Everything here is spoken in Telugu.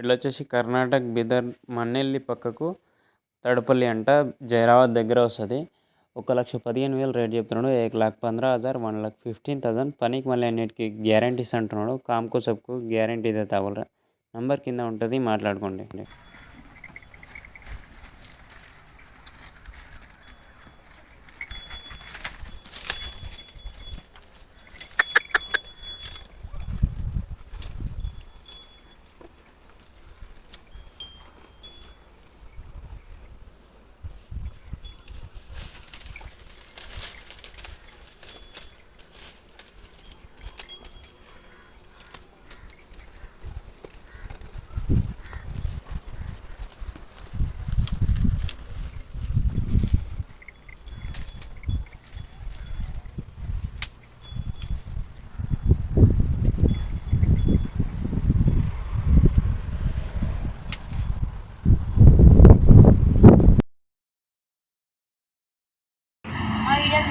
ఇట్లా వచ్చేసి కర్ణాటక బిదర్ మన్నెల్లి పక్కకు తడపల్లి అంట. జైరాబాద్ దగ్గర వస్తుంది. ఒక లక్ష పదిహేను వేలు రేట్ చెప్తున్నాడు. ఏక్ లాక్ పంద్రా హజార్ వన్ లాక్ ఫిఫ్టీన్ థౌసండ్. పనికి మళ్ళీ అన్నిటికీ గ్యారంటీస్ అంటున్నాడు. కామ్కో సబ్కు గ్యారంటీ అయితే బోల్ నంబర్ కింద ఉంటుంది మాట్లాడుకోండి.